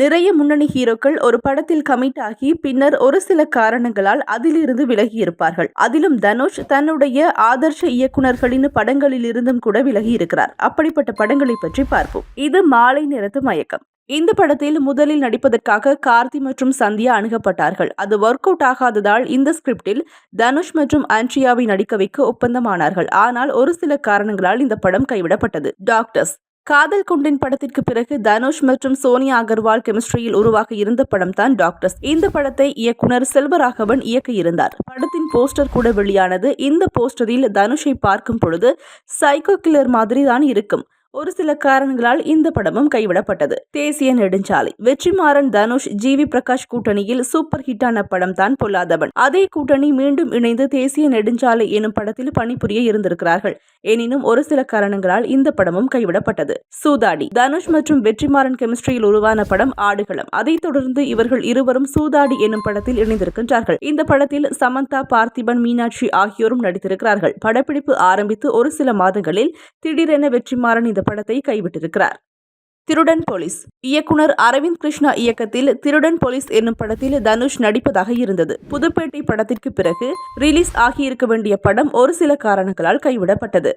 நிறைய முன்னணி ஹீரோக்கள் ஒரு படத்தில் கமிட் ஆகி பின்னர் ஒரு சில காரணங்களால் அதிலிருந்து விலகி இருப்பார்கள் அதிலும் தனுஷ் தன்னுடைய ஆதர்ஷ இயக்குனர்களின் படங்களில் இருந்தும் கூட விலகி இருக்கிறார் அப்படிப்பட்ட படங்களை பற்றி பார்ப்போம். இது மாலை நேரத்து மயக்கம். இந்த படத்தில் முதலில் நடிப்பதற்காக கார்த்தி மற்றும் சந்தியா அணுகப்பட்டார்கள். அது ஒர்க் அவுட் ஆகாததால் இந்த ஸ்கிரிப்டில் தனுஷ் மற்றும் ஆண்ட்ரியாவை நடிக்க வைக்க ஒப்பந்தமானார்கள். ஆனால் ஒரு சில காரணங்களால் இந்த படம் கைவிடப்பட்டது. டாக்டர்ஸ் காதல் குண்டின் படத்திற்கு பிறகு தனுஷ் மற்றும் சோனியா அகர்வால் கெமிஸ்ட்ரியில் உருவாக இருந்த படம் தான் டாக்டர்ஸ். இந்த படத்தை இயக்குனர் செல்வராகவன் இயக்க இருந்தார் படத்தின் போஸ்டர் கூட வெளியானது. இந்த போஸ்டரில் தனுஷை பார்க்கும் பொழுது சைக்கோ கில்லர் மாதிரி தான் இருக்கும். ஒரு சில காரணங்களால் இந்த படமும் கைவிடப்பட்டது. தேசிய நெடுஞ்சாலை. வெற்றிமாறன் தனுஷ் ஜி வி பிரகாஷ் கூட்டணியில் சூப்பர் ஹிட்டான படம் தான் பொல்லாதவன். அதே கூட்டணி மீண்டும் இணைந்து தேசிய நெடுஞ்சாலை எனும் படத்தில் பணிபுரிய இருந்திருக்கிறார்கள். எனினும் ஒரு சில காரணங்களால் இந்த படமும் கைவிடப்பட்டது. சூதாடி. தனுஷ் மற்றும் வெற்றிமாறன் கெமிஸ்ட்ரியில் உருவான படம் ஆடுகளம். அதைத் தொடர்ந்து இவர்கள் இருவரும் சூதாடி எனும் படத்தில் இணைந்திருக்கின்றார்கள். இந்த படத்தில் சமந்தா பார்த்திபன் மீனாட்சி ஆகியோரும் நடித்திருக்கிறார்கள். படப்பிடிப்பு ஆரம்பித்து ஒரு சில மாதங்களில் திடீரென வெற்றிமாறன் இந்த படத்தை கைவிட்டிருக்கிறார். திருடன் போலீஸ். இயக்குனர் அரவிந்த் கிருஷ்ணா இயக்கத்தில் திருடன் போலீஸ் என்னும் படத்தில் தனுஷ் நடிப்பதாக இருந்தது. புதுப்பேட்டை படத்திற்கு பிறகு ரிலீஸ் ஆகியிருக்க வேண்டிய படம் ஒரு சில காரணங்களால் கைவிடப்பட்டது.